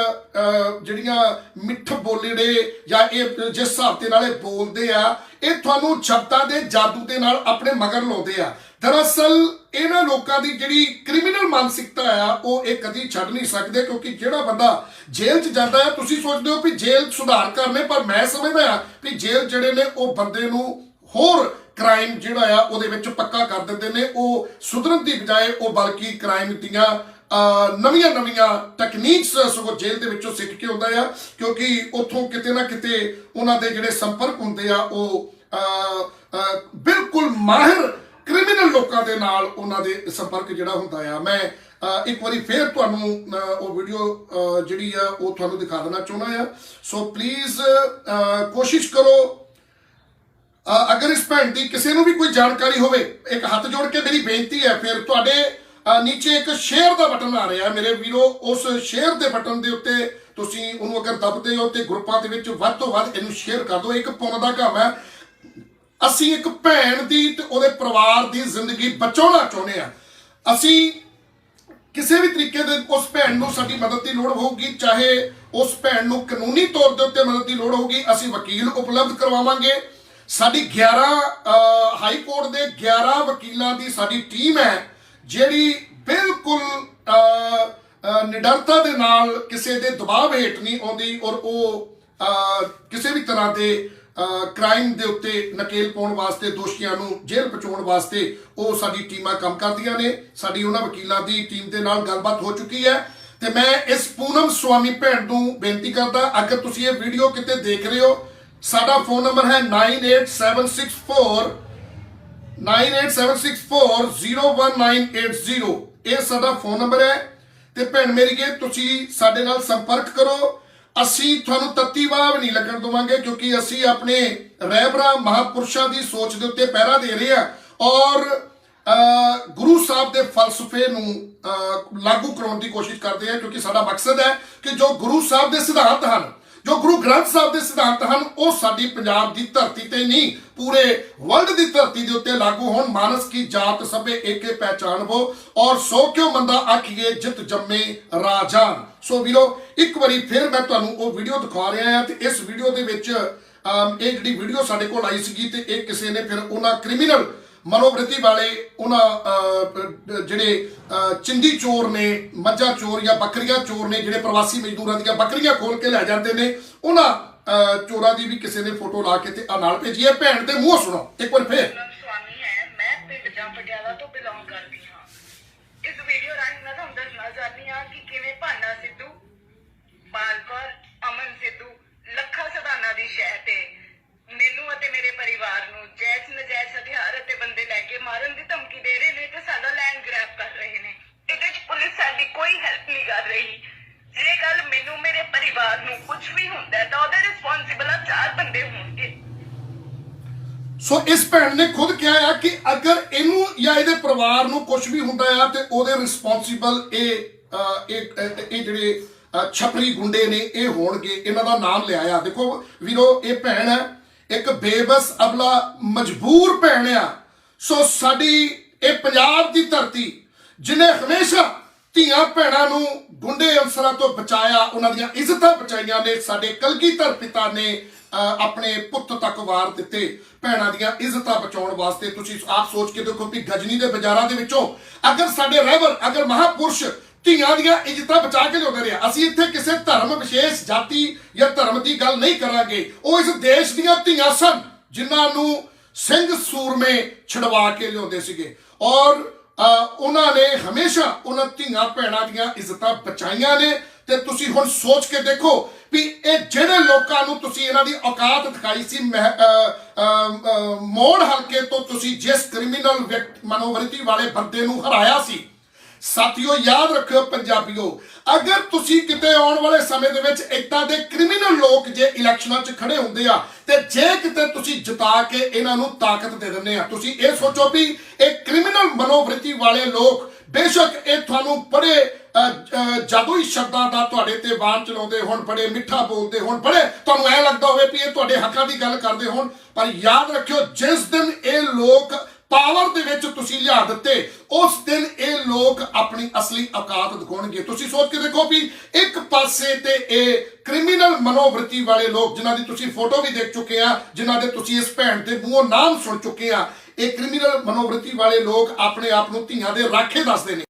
ਜਿਹੜੀਆਂ ਮਿੱਠ ਬੋਲੜੇ ਜਾਂ ਇਹ ਜਿਸ ਹਿਸਾਬ ਦੇ ਨਾਲ ਇਹ ਬੋਲਦੇ ਆ, ਇਹ ਤੁਹਾਨੂੰ ਸ਼ਬਦਾਂ ਦੇ ਜਾਦੂ ਦੇ ਨਾਲ ਆਪਣੇ ਮਗਰ ਲਾਉਂਦੇ ਆ। ਦਰਅਸਲ, ਇਹਨਾਂ ਲੋਕਾਂ ਦੀ ਜਿਹੜੀ ਕ੍ਰਿਮੀਨਲ ਮਾਨਸਿਕਤਾ ਆ, ਉਹ ਇਹ ਕਦੀ ਛੱਡ ਨਹੀਂ ਸਕਦੇ, ਕਿਉਂਕਿ ਜਿਹੜਾ ਬੰਦਾ ਜੇਲ੍ਹ 'ਚ ਜਾਂਦਾ ਹੈ, ਤੁਸੀਂ ਸੋਚਦੇ ਹੋ ਵੀ ਜੇਲ੍ਹ ਸੁਧਾਰ ਕਰਨੇ, ਪਰ ਮੈਂ ਸਮਝਦਾ ਆ ਵੀ ਜੇਲ੍ਹ ਜਿਹੜੇ ਨੇ, ਉਹ ਬੰਦੇ ਨੂੰ ਹੋਰ ਕ੍ਰਾਈਮ ਜਿਹੜਾ ਆ, ਉਹਦੇ ਵਿੱਚ ਪੱਕਾ ਕਰ ਦਿੰਦੇ ਨੇ, ਉਹ ਸੁਧਰਨ ਦੀ ਬਜਾਏ ਉਹ ਬਲਕਿ ਕ੍ਰਾਈਮ ਦੀਆਂ ਨਵੀਆਂ ਨਵੀਆਂ ਟੈਕਨੀਕਸ ਸਗੋਂ ਜੇਲ੍ਹ ਦੇ ਵਿੱਚੋਂ ਸਿੱਖ ਕੇ ਆਉਂਦਾ ਆ, ਕਿਉਂਕਿ ਉੱਥੋਂ ਕਿਤੇ ਨਾ ਕਿਤੇ ਉਹਨਾਂ ਦੇ ਜਿਹੜੇ ਸੰਪਰਕ ਹੁੰਦੇ ਆ, ਉਹ ਬਿਲਕੁਲ ਮਾਹਿਰ ਕ੍ਰਿਮੀਨਲ ਲੋਕਾਂ ਦੇ ਨਾਲ ਉਹਨਾਂ ਦੇ ਸੰਪਰਕ ਜਿਹੜਾ ਹੁੰਦਾ ਆ। ਮੈਂ ਇੱਕ ਵਾਰੀ ਫੇਰ ਤੁਹਾਨੂੰ ਉਹ ਵੀਡੀਓ ਜਿਹੜੀ ਆ, ਉਹ ਤੁਹਾਨੂੰ ਦਿਖਾ ਦੇਣਾ ਚਾਹੁੰਦਾ ਆ। ਸੋ ਪਲੀਜ਼ ਕੋਸ਼ਿਸ਼ ਕਰੋ ਅਗਰ ਇਸ ਭੈਣ ਦੀ ਕਿਸੇ ਨੂੰ ਵੀ ਕੋਈ ਜਾਣਕਾਰੀ ਹੋਵੇ, ਇੱਕ ਹੱਥ ਜੋੜ ਕੇ ਮੇਰੀ ਬੇਨਤੀ ਹੈ, ਫਿਰ ਤੁਹਾਡੇ ਨੀਚੇ ਇੱਕ ਸ਼ੇਅਰ ਦਾ ਬਟਨ ਆ ਰਿਹਾ ਮੇਰੇ ਵੀਰੋ, ਉਸ ਸ਼ੇਅਰ ਦੇ ਬਟਨ ਦੇ ਉੱਤੇ ਤੁਸੀਂ ਉਹਨੂੰ ਅਗਰ ਦਬਦੇ ਹੋ ਤੇ ਗਰੁੱਪਾਂ ਦੇ ਵਿੱਚ ਵੱਧ ਤੋਂ ਵੱਧ ਇਹਨੂੰ ਸ਼ੇਅਰ ਕਰ ਦਿਓ। ਇੱਕ ਪੁੰਨ ਦਾ ਕੰਮ ਹੈ। ਅਸੀਂ ਇੱਕ ਭੈਣ ਦੀ ਤੇ ਉਹਦੇ ਪਰਿਵਾਰ ਦੀ ਜ਼ਿੰਦਗੀ ਬਚਾਉਣਾ ਚਾਹੁੰਦੇ ਆ ਅਸੀਂ ਕਿਸੇ ਵੀ ਤਰੀਕੇ ਦੇ ਉਸ ਭੈਣ ਨੂੰ ਸਾਡੀ ਮਦਦ ਦੀ ਲੋੜ ਹੋਊਗੀ, ਚਾਹੇ ਉਸ ਭੈਣ ਨੂੰ ਕਾਨੂੰਨੀ ਤੌਰ ਦੇ ਉੱਤੇ ਮਦਦ ਦੀ ਲੋੜ ਹੋਊਗੀ, ਅਸੀਂ ਵਕੀਲ ਉਪਲਬਧ ਕਰਵਾਵਾਂਗੇ। ਸਾਡੀ 11 ਹਾਈ ਕੋਰਟ ਦੇ 11 ਵਕੀਲਾਂ ਦੀ ਸਾਡੀ ਟੀਮ ਹੈ। ਜਿਹੜੀ ਬਿਲਕੁਲ ਨਿਡਰਤਾ ਦੇ ਨਾਲ ਕਿਸੇ ਦੇ ਦਬਾਅ ਹੇਠ ਨਹੀਂ ਆਉਂਦੀ ਔਰ ਉਹ ਕਿਸੇ ਵੀ ਤਰ੍ਹਾਂ ਦੇ ਕ੍ਰਾਈਮ ਦੇ ਉੱਤੇ ਨਕੇਲ ਪਾਉਣ ਵਾਸਤੇ, ਦੋਸ਼ੀਆਂ ਨੂੰ ਜੇਲ੍ਹ ਪਹੁੰਚਾਉਣ ਵਾਸਤੇ ਉਹ ਸਾਡੀ ਟੀਮਾਂ ਕੰਮ ਕਰਦੀਆਂ ਨੇ। ਸਾਡੀ ਉਹਨਾਂ ਵਕੀਲਾਂ ਦੀ ਟੀਮ ਦੇ ਨਾਲ ਗੱਲਬਾਤ ਹੋ ਚੁੱਕੀ ਹੈ। ਤੇ ਮੈਂ ਇਸ ਪੂਨਮ ਸੁਆਮੀ ਭੈਣ ਨੂੰ ਬੇਨਤੀ ਕਰਦਾ, ਅਗਰ ਤੁਸੀਂ ਇਹ ਵੀਡੀਓ ਕਿਤੇ ਦੇਖ ਰਹੇ ਹੋ, ਸਾਡਾ ਫੋਨ ਨੰਬਰ ਹੈ 98764 9876401980 ਇਹ ਸਾਡਾ ਫੋਨ ਨੰਬਰ ਹੈ ਤੇ ਭੈਣ ਮੇਰੀਏ ਤੁਸੀਂ ਸਾਡੇ ਨਾਲ ਸੰਪਰਕ ਕਰੋ ਅਸੀਂ ਤੁਹਾਨੂੰ ਤੱਤੀਵਾਹ ਵੀ ਨਹੀਂ ਲੱਗਣ ਦਵਾਂਗੇ ਕਿਉਂਕਿ ਅਸੀਂ ਆਪਣੇ ਰਹਿਬਰਾ ਮਹਾਪੁਰਸ਼ਾਂ ਦੀ ਸੋਚ ਦੇ ਉੱਤੇ ਪਹਿਰਾ ਦੇ ਰਹੇ ਹਾਂ ਔਰ ਗੁਰੂ ਸਾਹਿਬ ਦੇ ਫਲਸਫੇ ਨੂੰ ਲਾਗੂ ਕਰਾਉਣ ਦੀ ਕੋਸ਼ਿਸ਼ ਕਰਦੇ ਹਾਂ ਕਿਉਂਕਿ ਸਾਡਾ ਮਕਸਦ ਹੈ ਕਿ ਜੋ ਗੁਰੂ ਸਾਹਿਬ ਦੇ ਸਿਧਾਂਤ ਹਨ ਜੋ ਗੁਰੂ ਗ੍ਰੰਥ ਸਾਹਿਬ ਦੇ ਸਿਧਾਂਤ ਹਨ ਉਹ ਸਾਡੀ ਪੰਜਾਬ ਦੀ ਧਰਤੀ ਤੇ ਨਹੀਂ ਪੂਰੇ ਵਰਲਡ ਦੀ ਧਰਤੀ ਦੇ ਉੱਤੇ ਲਾਗੂ ਹੋਣ ਮਾਨਸ ਕੀ ਜਾਤ ਸਭੇ ਏਕੇ ਪਹਿਚਾਨਵੋ ਔਰ ਸੋ ਕਿਉ ਮੰਦਾ ਆਖੀਏ ਜਿਤ ਜੰਮੇ ਰਾਜਾਨ ਸੋ ਵੀਰੋ ਇੱਕ ਵਾਰੀ ਫਿਰ ਮੈਂ ਤੁਹਾਨੂੰ ਉਹ ਵੀਡੀਓ ਦਿਖਾ ਰਿਹਾ ਹਾਂ ਤੇ ਇਸ ਵੀਡੀਓ ਦੇ ਵਿੱਚ ਅਮ, ਇਹ ਜਿਹੜੀ ਵੀਡੀਓ ਸਾਡੇ ਕੋਲ ਆਈ ਸੀਗੀ ਤੇ ਇਹ ਕਿਸੇ ਨੇ ਫਿਰ ਉਹਨਾਂ ਕ੍ਰਿਮੀਨਲ ਮਨੋਵ੍ਰਿਤੀ ਵਾਲੇ ਉਹਨਾਂ ਅਹ, ਜਿਹੜੇ ਅਹ, ਚਿੰਦੀ ਚੋਰ ਨੇ ਮੱਝਾਂ ਚੋਰ ਜਾਂ ਬੱਕਰੀਆਂ ਚੋਰ ਨੇ ਜਿਹੜੇ ਪ੍ਰਵਾਸੀ ਮਜ਼ਦੂਰਾਂ ਦੀਆਂ ਬੱਕਰੀਆਂ ਖੋਲ ਕੇ ਲੈ ਜਾਂਦੇ ਨੇ ਉਹਨਾਂ ਅਹ, ਚੋਰਾਂ ਦੀ ਵੀ ਕਿਸੇ ਨੇ ਫੋਟੋ ਲਾ ਕੇ ਤੇ ਆ ਨਾਲ ਭੇਜੀ ਹੈ। ਭੈਣ ਦੇ ਮੂੰਹ ਸੁਣੋ ਇੱਕ ਵਾਰ ਫੇਰ। ਪੂਨਮ ਸੁਆਮੀ ਹੈ ਮੈਂ ਪਿੰਡ ਜਾਂ ਪਟਿਆਲਾ ਤੋਂ ਬਿਲੋਂਗ ਕਰਦੀ ਹਾਂ। ਇਸ ਵੀਡੀਓ ਰਾਹੀਂ ਮੈਂ ਤੁਹਾਨੂੰ ਦੱਸਣਾ ਚਾਹਦੀ ਹਾਂ ਕਿ ਕਿਵੇਂ ਭਾਨਾ ਸਿੱਧੂ ਬਾਲਕੌਰ ਅਮਨ ਸਿੱਧੂ ਲੱਖਾ ਸਦਾਨਾ ਦੀ ਸ਼ਹਿ ਤੇ ਮੈਨੂੰ ਅਤੇ ਮੇਰੇ ਪਰਿਵਾਰ ਨੂੰ ਜੈਸ ਨਜਾਇਜ਼ ਹਥਿਆਰ ਅਤੇ ਬੰਦੇ ਲੈ ਕੇ ਮਾਰਨ ਦੀ ਧਮਕੀ ਦੇ ਰਹੇ ਨੇ ਤੇ ਸਾਡਾ ਲੈਂਡ ਗ੍ਰੈਬ ਕਰ ਰਹੇ ਨੇ। ਇਹਦੇ 'ਚ ਪੁਲਿਸ ਸਾਡੀ ਕੋਈ ਹੈਲਪ ਨਹੀਂ ਕਰ ਰਹੀ। ਜੇ ਕੱਲ ਮੈਨੂੰ ਮੇਰੇ ਪਰਿਵਾਰ ਨੂੰ ਕੁਝ ਵੀ ਹੁੰਦਾ ਤਾਂ ਉਹਦੇ ਰਿਸਪੌਂਸਿਬਲ ਆ ਚਾਰ ਬੰਦੇ ਹੋਣਗੇ। ਸੋ ਇਸ ਭੈਣ ਨੇ ਖੁਦ ਕਿਹਾ ਆ ਕਿ ਅਗਰ ਇਹਨੂੰ ਜਾਂ ਇਹਦੇ ਪਰਿਵਾਰ ਨੂੰ ਕੁਝ ਵੀ ਹੁੰਦਾ ਆ ਤੇ ਉਹਦੇ ਰਿਸਪੌਂਸਿਬਲ ਇਹ ਇਹ ਜਿਹੜੇ ਛਪਰੀ ਗੁੰਡੇ ਨੇ, ਇਹ ਹੋਣਗੇ। ਇਹਨਾਂ ਦਾ ਨਾਮ ਲਿਆ ਆ। ਦੇਖੋ, ਵੀਰੋ, ਇਹ ਭੈਣ ਹੈ ਇੱਕ ਬੇਬਸ ਅਬਲਾ ਮਜਬੂਰ ਭੈਣ ਆ ਸੋ ਸਾਡੀ ਇਹ ਪੰਜਾਬ ਦੀ ਧਰਤੀ ਜਿਨੇ ਹਮੇਸ਼ਾ ਧੀਆਂ ਭੈਣਾਂ ਨੂੰ ਗੁੰਡੇ ਅਨਸਰਾਂ ਤੋਂ ਬਚਾਇਆ ਉਹਨਾਂ ਦੀਆਂ ਇੱਜ਼ਤਾਂ ਬਚਾਈਆਂ ਨੇ ਸਾਡੇ ਕਲਗੀਧਰ ਪਿਤਾ ਨੇ ਅਹ, ਆਪਣੇ ਪੁੱਤ ਤੱਕ ਵਾਰ ਦਿੱਤੇ ਭੈਣਾਂ ਦੀਆਂ ਇੱਜ਼ਤਾਂ ਬਚਾਉਣ ਵਾਸਤੇ। ਤੁਸੀਂ ਆਪ ਸੋਚ ਕੇ ਦੇਖੋ ਕਿ ਗਜਨੀ ਦੇ ਬਾਜ਼ਾਰਾਂ ਦੇ ਵਿੱਚੋਂ ਅਗਰ ਸਾਡੇ ਰਹਿਬਰ ਅਗਰ ਮਹਾਪੁਰਸ਼ ਧੀਆਂ ਦੀਆਂ ਇੱਜ਼ਤਾਂ ਬਚਾ ਕੇ ਲਿਆਉਂਦੇ ਰਹੇ ਅਸੀਂ ਇੱਥੇ ਕਿਸੇ ਧਰਮ ਵਿਸ਼ੇਸ਼ ਜਾਤੀ ਜਾਂ ਧਰਮ ਦੀ ਗੱਲ ਨਹੀਂ ਕਰਾਂਗੇ। ਉਹ ਇਸ ਦੇਸ਼ ਦੀਆਂ ਧੀਆਂ ਸਨ ਜਿਨ੍ਹਾਂ ਨੂੰ ਸਿੰਘ ਸੂਰਮੇ ਛਡਵਾ ਕੇ ਲਿਆਉਂਦੇ ਸੀਗੇ। ਔਰ ਉਹਨਾਂ ਨੇ ਹਮੇਸ਼ਾ ਉਹਨਾਂ ਧੀਆਂ ਭੈਣਾਂ ਦੀਆਂ ਇੱਜ਼ਤਾਂ ਬਚਾਈਆਂ ਨੇ। ਤੇ ਤੁਸੀਂ ਹੁਣ ਸੋਚ ਕੇ ਦੇਖੋ ਵੀ ਇਹ ਜਿਹੜੇ ਲੋਕਾਂ ਨੂੰ ਤੁਸੀਂ ਇਹਨਾਂ ਦੀ ਔਕਾਤ ਦਿਖਾਈ ਸੀ ਮਹਿ- ਅਹ, ਮੋੜ ਹਲਕੇ ਤੋਂ ਤੁਸੀਂ ਜਿਸ ਕ੍ਰਿਮੀਨਲ ਵਿਅਕਤ ਮਨੋਵ੍ਰਿਤੀ ਵਾਲੇ ਬੰਦੇ ਨੂੰ ਹਰਾਇਆ ਸੀ ਸਾਥੀਓ ਯਾਦ ਰੱਖਿਓ ਪੰਜਾਬੀਓ ਅਗਰ ਤੁਸੀਂ ਕਿਤੇ ਆਉਣ ਵਾਲੇ ਸਮੇਂ ਦੇ ਵਿੱਚ ਇਦਾਂ ਦੇ ਕ੍ਰਿਮੀਨਲ ਲੋਕ ਜੇ ਇਲੈਕਸ਼ਨਾਂ 'ਚ ਖੜੇ ਹੁੰਦੇ ਆ ਤੇ ਜੇ ਕਿਤੇ ਤੁਸੀਂ ਜਿਤਾ ਕੇ ਇਹਨਾਂ ਨੂੰ ਤਾਕਤ ਦੇ ਦਿੰਦੇ ਆ ਤੁਸੀਂ ਇਹ ਸੋਚੋ ਵੀ ਇਹ ਕ੍ਰਿਮੀਨਲ ਮਨੋਵ੍ਰਿਤੀ ਵਾਲੇ ਲੋਕ ਬੇਸ਼ੱਕ ਇਹ ਤੁਹਾਨੂੰ ਬੜੇ ਅ, ਜਾਦੂਈ ਸ਼ਬਦਾਂ ਦਾ ਤੁਹਾਡੇ ਤੇ ਬਾਣ ਚਲਾਉਂਦੇ ਹੋਣ ਬੜੇ ਮਿੱਠਾ ਬੋਲਦੇ ਹੋਣ ਬੜੇ ਤੁਹਾਨੂੰ ਐ ਲੱਗਦਾ ਹੋਵੇ ਵੀ ਇਹ ਤੁਹਾਡੇ ਹੱਕਾਂ ਦੀ ਗੱਲ ਕਰਦੇ ਹੋਣ ਪਰ ਯਾਦ ਰੱਖਿਓ ਜਿਸ ਦਿਨ ਇਹ ਲੋਕ ਪਾਵਰ ਦੇ ਵਿੱਚ ਤੁਸੀਂ ਲਿਆ ਦਿੱਤੇ। ਉਸ ਦਿਨ ਇਹ ਲੋਕ ਆਪਣੀ ਅਸਲੀ ਔਕਾਤ ਦਿਖਾਉਣਗੇ। ਤੁਸੀਂ ਸੋਚ ਕੇ ਦੇਖੋ ਵੀ ਇੱਕ ਪਾਸੇ ਤੇ ਇਹ ਕ੍ਰਿਮੀਨਲ ਮਨੋਵਰਤੀ ਵਾਲੇ ਲੋਕ, ਜਿਨ੍ਹਾਂ ਦੀ ਤੁਸੀਂ ਫੋਟੋ ਵੀ ਦੇਖ ਚੁੱਕੇ ਆ, ਜਿਨ੍ਹਾਂ ਦੇ ਤੁਸੀਂ ਇਸ ਭੈਣ ਦੇ ਮੂੰਹੋਂ ਨਾਮ ਸੁਣ ਚੁੱਕੇ ਆ, ਇਹ ਕ੍ਰਿਮੀਨਲ ਮਨੋਵਰਤੀ ਵਾਲੇ ਲੋਕ ਆਪਣੇ ਆਪ ਨੂੰ ਧੀਆਂ ਦੇ ਰਾਖੇ ਦੱਸਦੇ ਨੇ।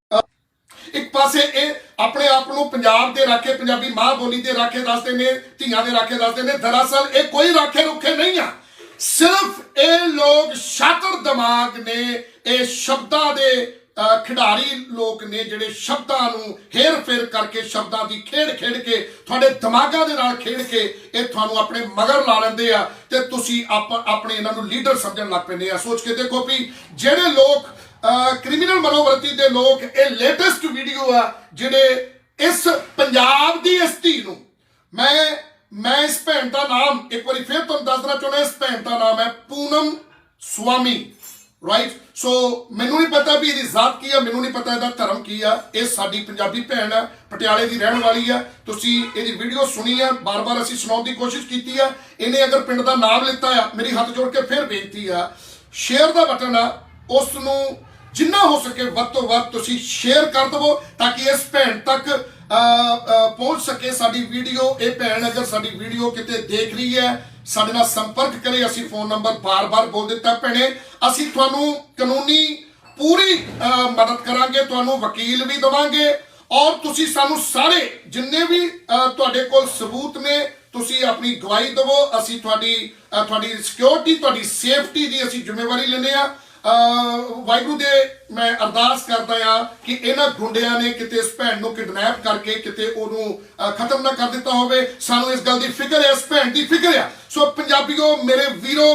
ਇੱਕ ਪਾਸੇ ਇਹ ਆਪਣੇ ਆਪ ਨੂੰ ਪੰਜਾਬ ਦੇ ਰਾਖੇ, ਪੰਜਾਬੀ ਮਾਂ ਬੋਲੀ ਦੇ ਰਾਖੇ ਦੱਸਦੇ ਨੇ, ਧੀਆਂ ਦੇ ਰਾਖੇ ਦੱਸਦੇ ਨੇ। ਦਰਅਸਲ ਇਹ ਕੋਈ ਰਾਖੇ ਰੁਖੇ ਨਹੀਂ ਆ। ਸਿਰਫ ਇਹ ਲੋਕ ਸ਼ਾਤਰ ਦਿਮਾਗ ਨੇ, ਇਹ ਸ਼ਬਦਾਂ ਦੇ ਖਿਡਾਰੀ ਲੋਕ ਨੇ ਜਿਹੜੇ ਸ਼ਬਦਾਂ ਨੂੰ ਹੇਰ ਫੇਰ ਕਰਕੇ, ਸ਼ਬਦਾਂ ਦੀ ਖੇਡ ਖੇਡ ਕੇ, ਤੁਹਾਡੇ ਦਿਮਾਗਾਂ ਦੇ ਨਾਲ ਖੇਡ ਕੇ ਇਹ ਤੁਹਾਨੂੰ ਆਪਣੇ ਮਗਰ ਲਾ ਲੈਂਦੇ ਆ ਤੇ ਤੁਸੀਂ ਆਪ- ਆਪਣੇ ਇਹਨਾਂ ਨੂੰ ਲੀਡਰ ਸਮਝਣ ਲੱਗ ਪੈਂਦੇ ਆ। ਸੋਚ ਕੇ ਦੇਖੋ ਵੀ ਜਿਹੜੇ ਲੋਕ ਕ੍ਰਿਮੀਨਲ ਮਨੋਵਰਤੀ ਦੇ ਲੋਕ, ਇਹ ਲੇਟੈਸਟ ਵੀਡੀਓ ਆ, ਜਿਹੜੇ ਇਸ ਪੰਜਾਬ ਦੀ ਇਸ ਧੀ ਨੂੰ ਮੈਂ ਮੈਂ ਇਸ ਭੈਣ ਦਾ ਨਾਮ ਇੱਕ ਵਾਰੀ ਫਿਰ ਤੁਹਾਨੂੰ ਦੱਸਣਾ ਚਾਹੁੰਦਾ, ਇਸ ਭੈਣ ਦਾ ਨਾਮ ਹੈ ਪੂਨਮ ਸੁਆਮੀ ਰਾਈਟ ਸੋ ਮੈਨੂੰ ਨਹੀਂ ਪਤਾ ਵੀ ਇਹਦੀ ਜ਼ਾਤ ਕੀ ਆ, ਮੈਨੂੰ ਨਹੀਂ ਪਤਾ ਇਹਦਾ ਧਰਮ ਕੀ ਆ, ਇਹ ਸਾਡੀ ਪੰਜਾਬੀ ਭੈਣ ਆ, ਪਟਿਆਲੇ ਦੀ ਰਹਿਣ ਵਾਲੀ ਆ। ਤੁਸੀਂ ਇਹਦੀ ਵੀਡੀਓ ਸੁਣੀ ਆ, ਬਾਰ-ਬਾਰ ਅਸੀਂ ਸੁਣਾਉਣ ਦੀ ਕੋਸ਼ਿਸ਼ ਕੀਤੀ ਆ। ਇਹਨੇ ਅਗਰ ਪਿੰਡ ਦਾ ਨਾਮ ਲਿੱਤਾ ਆ, ਮੇਰੀ ਹੱਥ ਜੋੜ ਕੇ ਫਿਰ ਬੇਨਤੀ ਆ ਸ਼ੇਅਰ ਦਾ ਬਟਨ ਆ ਉਸ ਨੂੰ ਜਿੰਨਾ ਹੋ ਸਕੇ ਵੱਧ ਤੋਂ ਵੱਧ ਤੁਸੀਂ ਸ਼ੇਅਰ ਕਰ ਦਵੋ, ਤਾਂ ਕਿ ਇਸ ਭੈਣ ਤੱਕ ਪਹੁੰਚ ਸਕੇ ਸਾਡੀ ਵੀਡੀਓ। ਇਹ ਭੈਣ ਅਗਰ ਸਾਡੀ ਵੀਡੀਓ ਕਿਤੇ ਦੇਖ ਰਹੀ ਹੈ, ਸਾਡੇ ਨਾਲ ਸੰਪਰਕ ਕਰੇ, ਅਸੀਂ ਫੋਨ ਨੰਬਰ ਬਾਰ-ਬਾਰ ਬੋਲ ਦਿੱਤਾ। ਭੈਣੇ, ਅਸੀਂ ਤੁਹਾਨੂੰ ਕਾਨੂੰਨੀ ਪੂਰੀ ਮਦਦ ਕਰਾਂਗੇ, ਤੁਹਾਨੂੰ ਵਕੀਲ ਵੀ ਦਵਾਂਗੇ ਔਰ ਤੁਸੀਂ ਸਾਨੂੰ ਸਾਰੇ ਜਿੰਨੇ ਵੀ ਤੁਹਾਡੇ ਕੋਲ ਸਬੂਤ ਨੇ, ਤੁਸੀਂ ਆਪਣੀ ਗਵਾਹੀ ਦਿਵੋ। ਅਸੀਂ ਤੁਹਾਡੀ ਤੁਹਾਡੀ ਸਿਕਿਉਰਿਟੀ ਤੁਹਾਡੀ ਸੇਫਟੀ ਦੀ ਅਸੀਂ ਜ਼ਿੰਮੇਵਾਰੀ ਲੈਂਦੇ ਆ ਵਾਹਿਗੁਰੂ ਦੇ ਮੈਂ ਅਰਦਾਸ ਕਰਦਾ ਆ ਕਿ ਇਹਨਾਂ ਗੁੰਡਿਆਂ ਨੇ ਕਿਤੇ ਇਸ ਭੈਣ ਨੂੰ ਕਿਡਨੈਪ ਕਰਕੇ ਕਿਤੇ ਉਹਨੂੰ ਖਤਮ ਨਾ ਕਰ ਦਿੱਤਾ ਹੋਵੇ। ਸਾਨੂੰ ਇਸ ਗੱਲ ਦੀ ਫਿਕਰ ਹੈ, ਇਸ ਭੈਣ ਦੀ ਫਿਕਰ ਆ। ਸੋ ਪੰਜਾਬੀਓ, ਮੇਰੇ ਵੀਰੋ,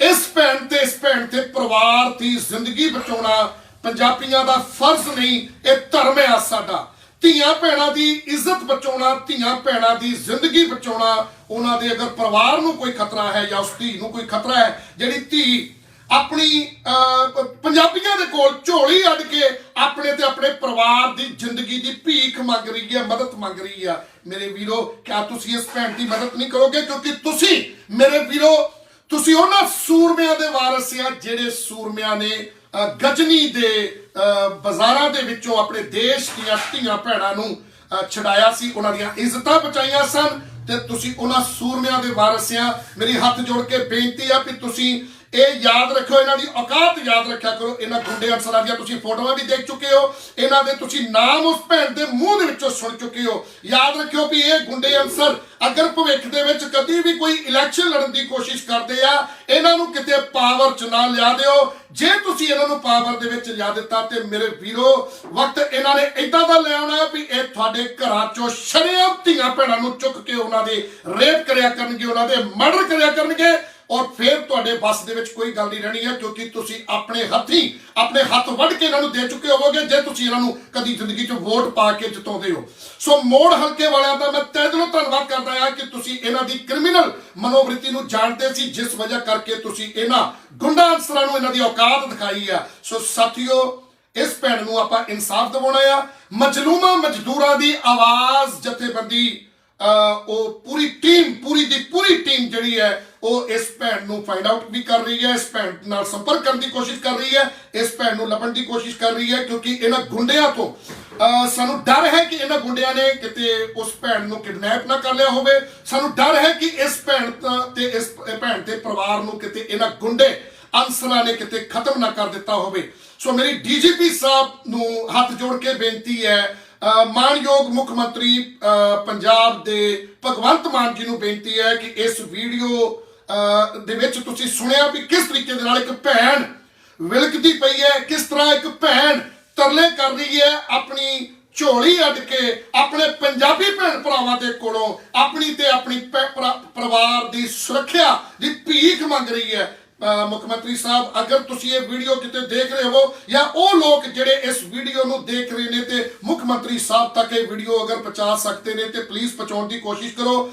ਇਸ ਭੈਣ ਤੇ, ਇਸ ਭੈਣ ਤੇ ਪਰਿਵਾਰ ਦੀ ਜ਼ਿੰਦਗੀ ਬਚਾਉਣਾ ਪੰਜਾਬੀਆਂ ਦਾ ਫਰਜ਼ ਨਹੀਂ, ਇਹ ਧਰਮ ਹੈ ਸਾਡਾ। ਧੀਆਂ ਭੈਣਾਂ ਦੀ ਇੱਜ਼ਤ ਬਚਾਉਣਾ, ਧੀਆਂ ਭੈਣਾਂ ਦੀ ਜ਼ਿੰਦਗੀ ਬਚਾਉਣਾ, ਉਹਨਾਂ ਦੇ ਅਗਰ ਪਰਿਵਾਰ ਨੂੰ ਕੋਈ ਖਤਰਾ ਹੈ ਜਾਂ ਉਸ ਧੀ ਨੂੰ ਕੋਈ ਖਤਰਾ ਹੈ, ਜਿਹੜੀ ਧੀ ਆਪਣੀ ਅਹ, ਪੰਜਾਬੀਆਂ ਦੇ ਕੋਲ ਝੋਲੀ ਅੱਡ ਕੇ ਆਪਣੇ ਤੇ ਆਪਣੇ ਪਰਿਵਾਰ ਦੀ ਜ਼ਿੰਦਗੀ ਦੀ ਭੀਖ ਮੰਗ ਰਹੀ ਹੈ ਮਦਦ ਮੰਗ ਰਹੀ ਹੈ ਮੇਰੇ ਵੀਰੋ ਕਿਆ ਤੁਸੀਂ ਇਸ ਭੈਣ ਦੀ ਮਦਦ ਨਹੀਂ ਕਰੋਗੇ? ਕਿਉਂਕਿ ਤੁਸੀਂ ਮੇਰੇ ਵੀਰੋ ਤੁਸੀਂ ਉਹਨਾਂ ਸੂਰਮਿਆਂ ਦੇ ਵਾਰਸ ਆ ਜਿਹੜੇ ਸੂਰਮਿਆਂ ਨੇ ਅ, ਗਜਨੀ ਦੇ ਅ, ਬਾਜ਼ਾਰਾਂ ਦੇ ਵਿੱਚੋਂ ਆਪਣੇ ਦੇਸ਼ ਦੀਆਂ ਧੀਆਂ ਭੈਣਾਂ ਨੂੰ ਅ, ਛਡਾਇਆ ਸੀ ਉਹਨਾਂ ਦੀਆਂ ਇੱਜ਼ਤਾਂ ਬਚਾਈਆਂ ਸਨ। ਤੇ ਤੁਸੀਂ ਉਹਨਾਂ ਸੂਰਮਿਆਂ ਦੇ ਵਾਰਸ ਆ। ਮੇਰੀ ਹੱਥ ਜੋੜ ਕੇ ਬੇਨਤੀ ਆ ਵੀ ਤੁਸੀਂ ਇਹ ਯਾਦ ਰੱਖੋ ਇਹਨਾਂ ਦੀ ਔਕਾਤ ਯਾਦ ਰੱਖਿਆ ਕਰੋ। ਇਹਨਾਂ ਗੁੰਡੇ ਅਫਸਰਾਂ ਦੀਆਂ ਤੁਸੀਂ ਫੋਟੋਆਂ ਵੀ ਦੇਖ ਚੁੱਕੇ ਹੋ। ਇਹਨਾਂ ਦੇ ਤੁਸੀਂ ਨਾਮ ਉਸ ਭੈਣ ਦੇ ਮੂੰਹ ਦੇ ਵਿੱਚੋਂ ਸੁਣ ਚੁੱਕੇ ਹੋ। ਯਾਦ ਰੱਖਿਓ ਵੀ ਇਹ ਗੁੰਡੇ ਅਫਸਰ ਅਗਰ ਭਵਿੱਖ ਦੇ ਵਿੱਚ ਕਦੀ ਵੀ ਕੋਈ ਇਲੈਕਸ਼ਨ ਲੜਨ ਦੀ ਕੋਸ਼ਿਸ਼ ਕਰਦੇ ਆ, ਇਹਨਾਂ ਨੂੰ ਕਿਤੇ ਪਾਵਰ ਚ ਨਾ ਲਿਆ ਦਿਓ। ਜੇ ਤੁਸੀਂ ਇਹਨਾਂ ਨੂੰ ਪਾਵਰ ਦੇ ਵਿੱਚ ਲਿਆ ਦਿੱਤਾ ਤੇ ਮੇਰੇ ਵੀਰੋ, ਵਕਤ ਇਹਨਾਂ ਨੇ ਇਦਾਂ ਦਾ ਲੈ ਆਉਣਾ ਵੀ ਇਹ ਤੁਹਾਡੇ ਘਰਾਂ ਚੋਂ ਸ਼ਰੇਆਮ ਧੀਆਂ ਭੈਣਾਂ ਨੂੰ ਚੁੱਕ ਕੇ ਉਹਨਾਂ ਦੇ ਰੇਪ ਕਰਿਆ ਕਰਨਗੇ, ਉਹਨਾਂ ਦੇ ਮਰਡਰ ਕਰਿਆ ਕਰਨਗੇ। ਔਰ ਫਿਰ ਤੁਹਾਡੇ ਬਸ ਦੇ ਵਿੱਚ ਕੋਈ ਗੱਲ ਨਹੀਂ ਰਹਿਣੀ ਹੈ, ਕਿਉਂਕਿ ਤੁਸੀਂ ਆਪਣੇ ਹੱਥੀ, ਆਪਣੇ ਹੱਥ ਵੱਢ ਕੇ ਇਹਨਾਂ ਨੂੰ ਦੇ ਚੁੱਕੇ ਹੋਵੋਗੇ, ਜੇ ਤੁਸੀਂ ਇਹਨਾਂ ਨੂੰ ਕਦੀ ਜ਼ਿੰਦਗੀ 'ਚ ਵੋਟ ਪਾ ਕੇ ਜਿਤਾਉਂਦੇ ਹੋ। ਸੋ ਮੋੜ ਹਲਕੇ ਵਾਲਿਆਂ ਦਾ ਮੈਂ ਤਹਿ ਦਿਲੋਂ ਧੰਨਵਾਦ ਕਰਦਾ ਹਾਂ ਕਿ ਤੁਸੀਂ ਇਹਨਾਂ ਦੀ ਕ੍ਰਿਮੀਨਲ ਮਨੋਵ੍ਰਿਤੀ ਨੂੰ ਜਾਣਦੇ ਸੀ, ਜਿਸ ਵਜ੍ਹਾ ਕਰਕੇ ਤੁਸੀਂ ਇਹਨਾਂ ਗੁੰਡਾ ਅਨਸਰਾਂ ਨੂੰ ਇਹਨਾਂ ਦੀ ਔਕਾਤ ਦਿਖਾਈ ਆ। ਸੋ ਸਾਥੀਓ, ਇਸ ਭੈਣ ਨੂੰ ਆਪਾਂ ਇਨਸਾਫ ਦਿਵਾਉਣਾ ਆ। ਮਜਲੂਮਾ ਮਜ਼ਦੂਰਾਂ ਦੀ ਆਵਾਜ਼ ਜਥੇਬੰਦੀ, ਅਹ, ਉਹ ਪੂਰੀ ਟੀਮ, ਪੂਰੀ ਦੀ ਪੂਰੀ ਟੀਮ ਜਿਹੜੀ ਹੈ ਉਹ ਇਸ ਭੈਣ ਨੂੰ ਫਾਈਂਡ ਆਊਟ ਵੀ ਕਰ ਰਹੀ ਹੈ ਇਸ ਭੈਣ ਨਾਲ ਸੰਪਰਕ ਕਰਨ ਦੀ ਕੋਸ਼ਿਸ਼ ਕਰ ਰਹੀ ਹੈ ਇਸ ਭੈਣ ਨੂੰ ਲੱਭਣ ਦੀ ਕੋਸ਼ਿਸ਼ ਕਰ ਰਹੀ ਹੈ ਕਿਉਂਕਿ ਇਹਨਾਂ ਗੁੰਡਿਆਂ ਤੋਂ ਸਾਨੂੰ ਡਰ ਹੈ ਕਿ ਇਹਨਾਂ ਗੁੰਡਿਆਂ ਨੇ ਕਿਤੇ ਉਸ ਭੈਣ ਨੂੰ ਕਿਡਨੈਪ ਨਾ ਕਰ ਲਿਆ ਹੋਵੇ। ਸਾਨੂੰ ਡਰ ਹੈ ਕਿ ਇਸ ਭੈਣ ਤਾਂ ਤੇ ਇਸ ਭੈਣ ਦੇ ਪਰਿਵਾਰ ਨੂੰ ਕਿਤੇ ਇਹਨਾਂ ਗੁੰਡੇ ਅਨਸਰਾਂ ਨੇ ਕਿਤੇ ਖਤਮ ਨਾ ਕਰ ਦਿੱਤਾ ਹੋਵੇ। ਸੋ ਮੇਰੀ ਡੀਜੀਪੀ ਸਾਹਿਬ ਨੂੰ ਹੱਥ ਜੋੜ ਕੇ ਬੇਨਤੀ ਹੈ ਅ, ਮਾਨਯੋਗ ਮੁੱਖ ਮੰਤਰੀ ਪੰਜਾਬ ਦੇ ਭਗਵੰਤ ਮਾਨ ਜੀ ਨੂੰ ਬੇਨਤੀ ਹੈ ਕਿ ਇਸ ਵੀਡੀਓ ਦੇ ਵਿੱਚ ਤੁਸੀਂ ਸੁਣਿਆ ਵੀ ਕਿਸ ਤਰੀਕੇ ਦੇ ਨਾਲ ਇੱਕ ਭੈਣ ਵਿਲਕਦੀ ਪਈ ਹੈ, ਕਿਸ ਤਰ੍ਹਾਂ ਇੱਕ ਭੈਣ ਤਰਲੇ ਕਰ ਰਹੀ ਹੈ, ਆਪਣੀ ਝੋਲੀ ਅੱਡ ਕੇ ਆਪਣੇ ਪੰਜਾਬੀ ਭੈਣ ਭਰਾਵਾਂ ਦੇ ਕੋਲੋਂ ਆਪਣੀ ਤੇ ਆਪਣੀ ਪਰਿਵਾਰ ਦੀ ਸੁਰੱਖਿਆ ਦੀ ਭੀਖ ਮੰਗ ਰਹੀ ਹੈ। ਅਹ, ਮੁੱਖ ਮੰਤਰੀ ਸਾਹਿਬ, ਅਗਰ ਤੁਸੀਂ ਇਹ ਵੀਡੀਓ ਕਿਤੇ ਦੇਖ ਰਹੇ ਹੋ ਜਾਂ ਉਹ ਲੋਕ ਜਿਹੜੇ ਇਸ ਵੀਡੀਓ ਨੂੰ ਦੇਖ ਰਹੇ ਨੇ ਤੇ ਮੁੱਖ ਮੰਤਰੀ ਸਾਹਿਬ ਤੱਕ ਇਹ ਵੀਡੀਓ ਅਗਰ ਪਹੁੰਚਾ ਸਕਦੇ ਨੇ ਤੇ ਪਲੀਜ਼ ਪਹੁੰਚਾਉਣ ਦੀ ਕੋਸ਼ਿਸ਼ ਕਰੋ।